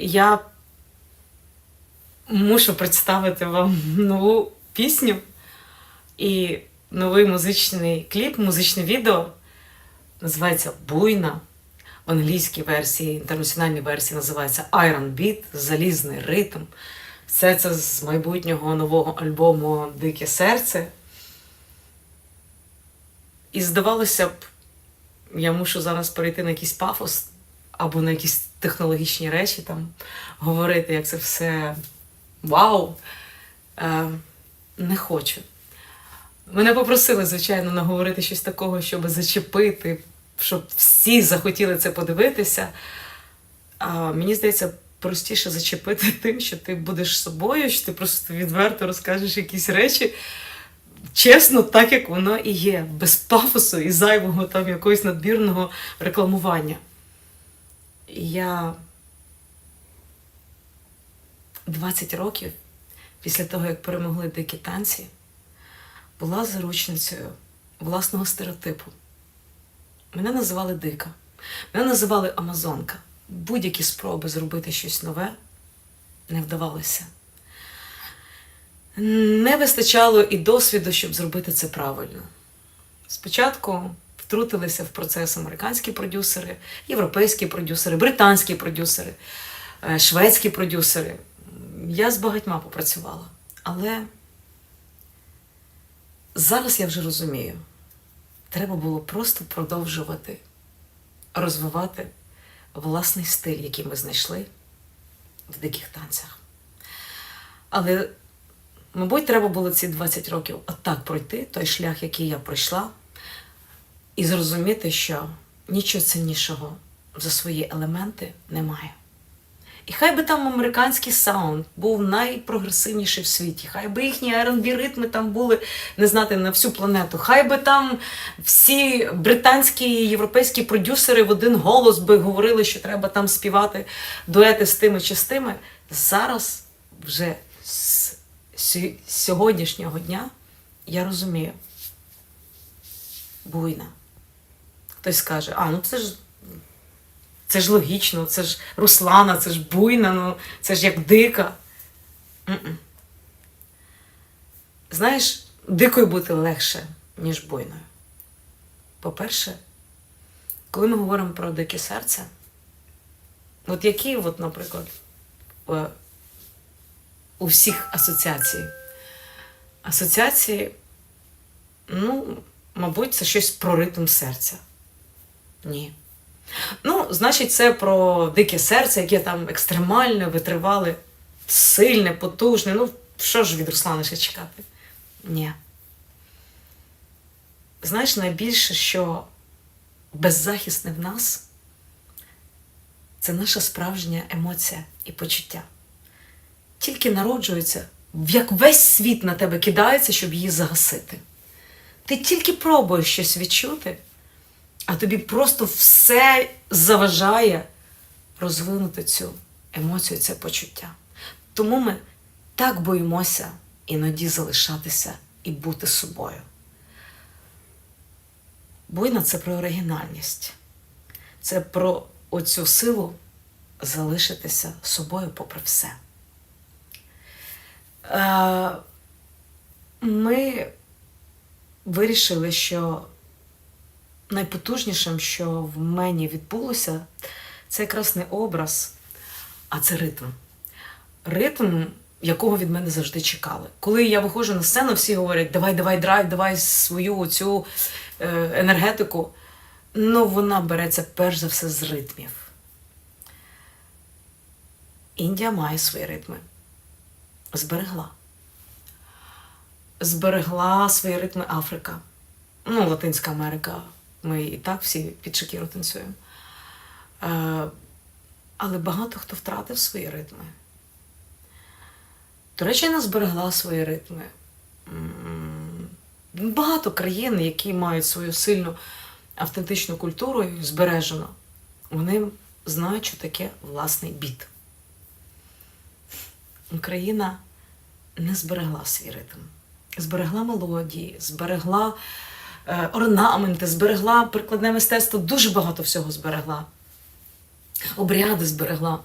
я мушу представити вам нову пісню і новий музичний кліп, музичне відео. Називається Буйна. В англійській версії, інтернаціональній версії називається Iron Beat, залізний ритм. Все це з майбутнього нового альбому Дике серце. І здавалося б, я мушу зараз перейти на якийсь пафос або на якісь технологічні речі, там говорити, як це все вау. Е, не хочу. Мене попросили, звичайно, наговорити щось такого, щоб зачепити, щоб всі захотіли це подивитися. А мені здається, простіше зачепити тим, що ти будеш собою, що ти просто відверто розкажеш якісь речі. Чесно, так як воно і є, без пафосу і зайвого там якогось надмірного рекламування. Я 20 років після того, як перемогли дикі танці, була заручницею власного стереотипу. Мене називали дика, мене називали Амазонка. Будь-які спроби зробити щось нове не вдавалося. Не вистачало і досвіду, щоб зробити це правильно. Спочатку втрутилися в процес американські продюсери, європейські продюсери, британські продюсери, е, шведські продюсери. Я з багатьма попрацювала. Але зараз я вже розумію, треба було просто продовжувати розвивати власний стиль, який ми знайшли в диких танцях. Але, мабуть, треба було ці 20 років отак пройти, той шлях, який я пройшла, і зрозуміти, що нічого ціннішого за свої елементи немає. І хай би там американський саунд був найпрогресивніший в світі, хай би їхні R&B ритми там були не знати на всю планету, хай би там всі британські і європейські продюсери в один голос би говорили, що треба там співати дуети з тими чи з тими. Зараз вже з сьогоднішнього дня я розумію. Буйна. Хтось скаже, а, ну це ж це ж логічно, це ж Руслана, це ж буйна, ну це ж як дика. М-м. Знаєш, дикою бути легше, ніж буйною. По-перше, коли ми говоримо про дике серце, от які, от, наприклад, е, у всіх асоціації. Асоціації, ну, мабуть, це щось про ритм серця. Ні. Ну, значить, це про дике серце, яке там екстремальне, витривале, сильне, потужне. Ну, що ж від Руслана ще чекати? Ні. Знаєш, найбільше, що беззахисне в нас це наша справжня емоція і почуття. Тільки народжується, як весь світ на тебе кидається, щоб її загасити. Ти тільки пробуєш щось відчути, а тобі просто все заважає розвинути цю емоцію, це почуття. Тому ми так боїмося іноді залишатися і бути собою. Буйна це про оригінальність, це про оцю силу залишитися собою попри все. Е, Ми вирішили, що найпотужнішим, що в мені відбулося, це якраз не образ, а це ритм. Ритм, якого від мене завжди чекали. Коли я виходжу на сцену, всі говорять: давай, давай драйв, давай свою цю е, енергетику. Ну, вона береться перш за все з ритмів. Індія має свої ритми. Зберегла. Зберегла свої ритми Африка. Ну, Латинська Америка. Ми і так всі під Шакіру танцюємо. Е, але багато хто втратив свої ритми. Туреччина зберегла свої ритми. Багато країн, які мають свою сильну автентичну культуру і збережено, вони знають, що таке власний біт. Україна не зберегла свій ритм. Зберегла мелодії, зберегла орнаменти, зберегла прикладне мистецтво, дуже багато всього зберегла. Обряди зберегла.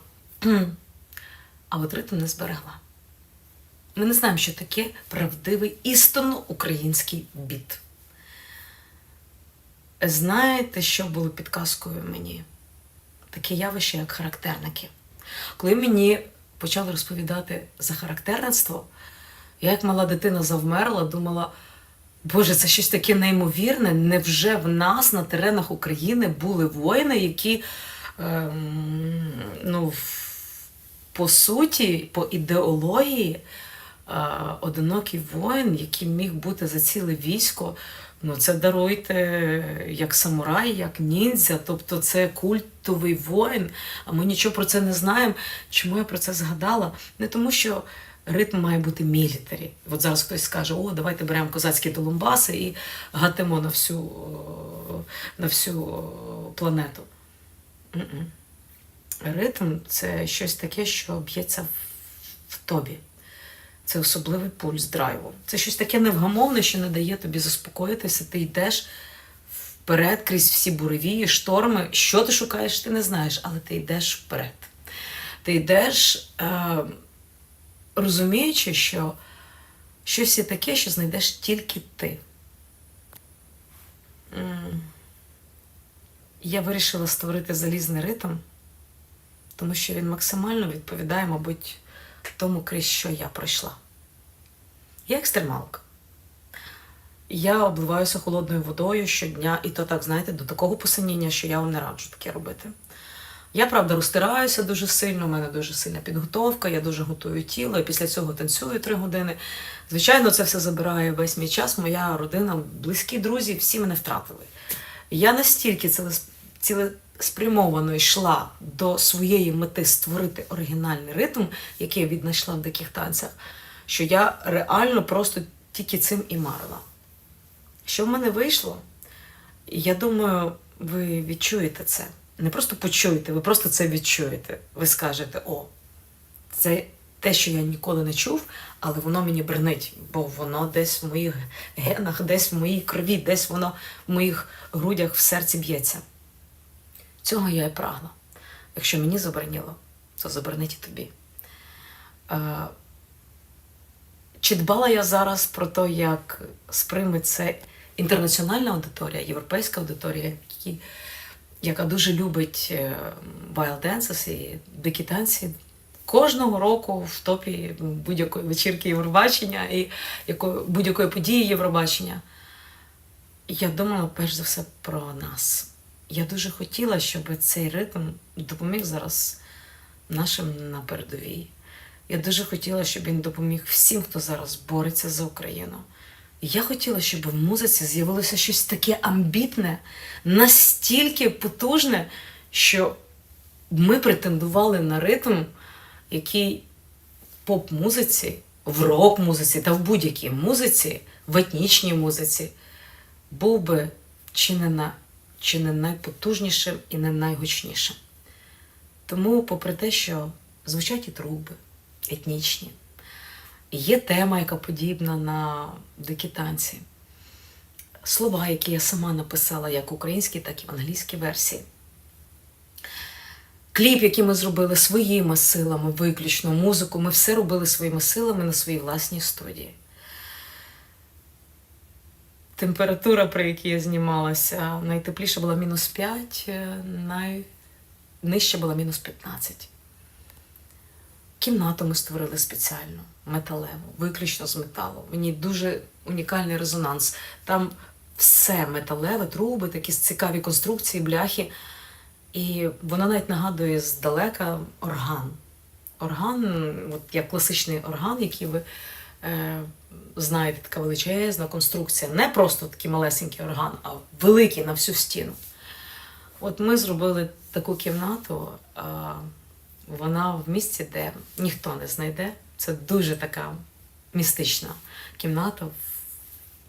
а от ритм не зберегла. Ми не знаємо, що таке правдивий істинно український біт. Знаєте, що було підказкою мені? Таке явище, як характерники. Коли мені почали розповідати за характерництво, я як мала дитина завмерла, думала, Боже, це щось таке неймовірне. Невже в нас на теренах України були воїни, які, ем, ну, по суті, по ідеології, е, одинокий воїн, який міг бути за ціле військо, ну це даруйте як самурай, як ніндзя, тобто це культовий воїн. А ми нічого про це не знаємо. Чому я про це згадала? Не тому, що ритм має бути мілітарі. От зараз хтось скаже: о, давайте беремо козацькі долумбаси і гатимо на всю, на всю планету. Ритм це щось таке, що б'ється в, в тобі. Це особливий пульс драйву. Це щось таке невгамовне, що не дає тобі заспокоїтися. Ти йдеш вперед крізь всі буревії, шторми. Що ти шукаєш, ти не знаєш, але ти йдеш вперед. Ти йдеш, е, розуміючи, що щось є таке, що знайдеш тільки ти. Я вирішила створити залізний ритм, тому що він максимально відповідає, мабуть, тому, крізь що я пройшла. Я екстремалка. Я обливаюся холодною водою щодня, і то так, знаєте, до такого посиніння, що я вам не раджу таке робити. Я, правда, розтираюся дуже сильно, у мене дуже сильна підготовка, я дуже готую тіло, і після цього танцюю три години. Звичайно, це все забирає весь мій час. Моя родина, близькі друзі, всі мене втратили. Я настільки цілеспрямовано йшла до своєї мети створити оригінальний ритм, який я віднайшла в диких танцях, що я реально просто тільки цим і марила. Що в мене вийшло? Я думаю, ви відчуєте це. Не просто почуєте, ви просто це відчуєте. Ви скажете, о, це те, що я ніколи не чув, але воно мені бренить, бо воно десь в моїх генах, десь в моїй крові, десь воно в моїх грудях в серці б'ється. Цього я і прагла. Якщо мені забороніло, то заборонить і тобі. Е, Чи дбала я зараз про те, як сприйме це інтернаціональна аудиторія, європейська аудиторія, які, яка дуже любить е, wild dances і дикі танці. Кожного року в топі будь-якої вечірки Євробачення і будь-якої події Євробачення. Я думала перш за все про нас. Я дуже хотіла, щоб цей ритм допоміг зараз нашим на передовій. Я дуже хотіла, щоб він допоміг всім, хто зараз бореться за Україну. Я хотіла, щоб в музиці з'явилося щось таке амбітне, настільки потужне, що ми претендували на ритм, який в поп-музиці, в рок-музиці та в будь-якій музиці, в етнічній музиці, був би чи не, на, чи не найпотужнішим і не найгучнішим. Тому, попри те, що звучать і труби, етнічні, є тема, яка подібна на дикі танці, слова, які я сама написала як в українській, так і в англійській версії. Кліп, який ми зробили своїми силами, виключно музику, ми все робили своїми силами на своїй власній студії. Температура, при якій я знімалася, найтепліша була мінус 5, найнижча була мінус 15. Кімнату ми створили спеціально, металеву, виключно з металу. В ній дуже унікальний резонанс. Там все металеве, труби, такі цікаві конструкції, бляхи. І вона навіть нагадує здалека орган. Орган, от як класичний орган, який ви е, знаєте, така величезна конструкція. Не просто такий малесенький орган, а великий на всю стіну. От ми зробили таку кімнату, а, вона в місці, де ніхто не знайде. Це дуже така містична кімната.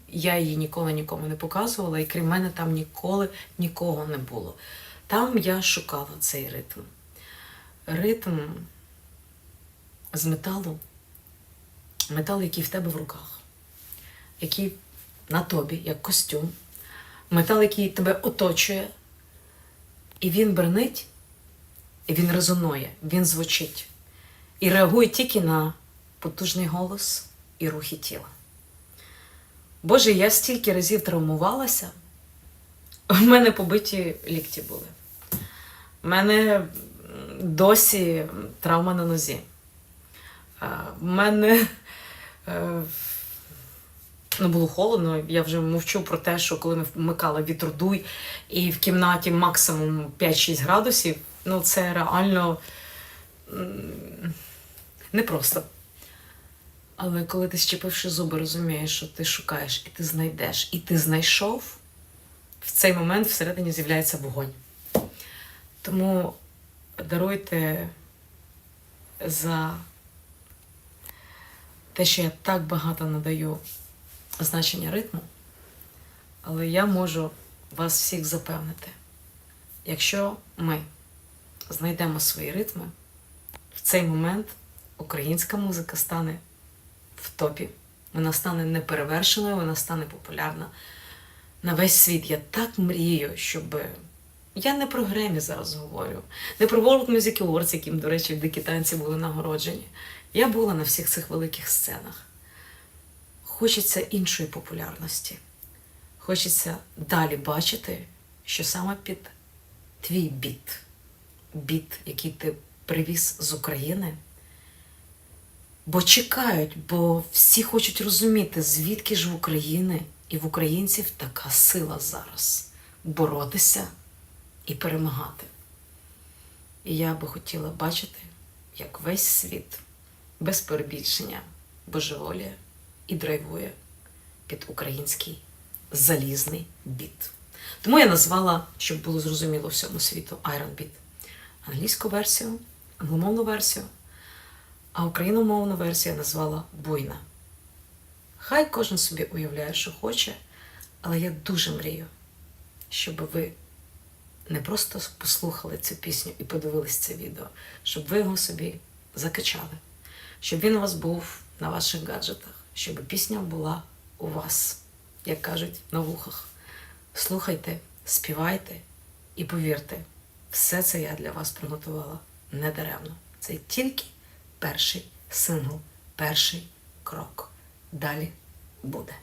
Я її ніколи нікому не показувала, і крім мене там ніколи нікого не було. Там я шукала цей ритм. Ритм з металу, метал, який в тебе в руках, який на тобі, як костюм, метал, який тебе оточує, і він бренить, і він резонує, він звучить. і реагує тільки на потужний голос і рухи тіла. Боже, я стільки разів травмувалася, в мене побиті лікті були. У мене досі травма на нозі. В мене е, ну, було холодно. Я вже мовчу про те, що коли ми вмикали вітродуй і в кімнаті максимум 5-6 градусів, ну це реально непросто. Але коли ти щепивши зуби, розумієш, що ти шукаєш і ти знайдеш, і ти знайшов, в цей момент всередині з'являється вогонь. Тому даруйте за те, що я так багато надаю значення ритму, але я можу вас всіх запевнити, якщо ми знайдемо свої ритми, в цей момент українська музика стане в топі. Вона стане неперевершеною, вона стане популярна на весь світ. Я так мрію, щоб. Я не про Гремі зараз говорю, не про World Music Awards, яким, до речі, дикі танці були нагороджені. Я була на всіх цих великих сценах. Хочеться іншої популярності. Хочеться далі бачити, що саме під твій біт, біт, який ти привіз з України. Бо чекають, бо всі хочуть розуміти, звідки ж в України і в українців така сила зараз боротися і перемагати. І я би хотіла бачити, як весь світ без перебільшення божеволіє і драйвує під український залізний біт. Тому я назвала, щоб було зрозуміло всьому світу, Iron Beat. Англійську версію, англомовну версію, а україномовну версію я назвала Буйна. Хай кожен собі уявляє, що хоче, але я дуже мрію, щоб ви не просто послухали цю пісню і подивились це відео, щоб ви його собі закачали, щоб він у вас був на ваших гаджетах, щоб пісня була у вас, як кажуть, на вухах. Слухайте, співайте і повірте, все це я для вас приготувала недаремно. Це тільки перший сингл, перший крок. Далі буде.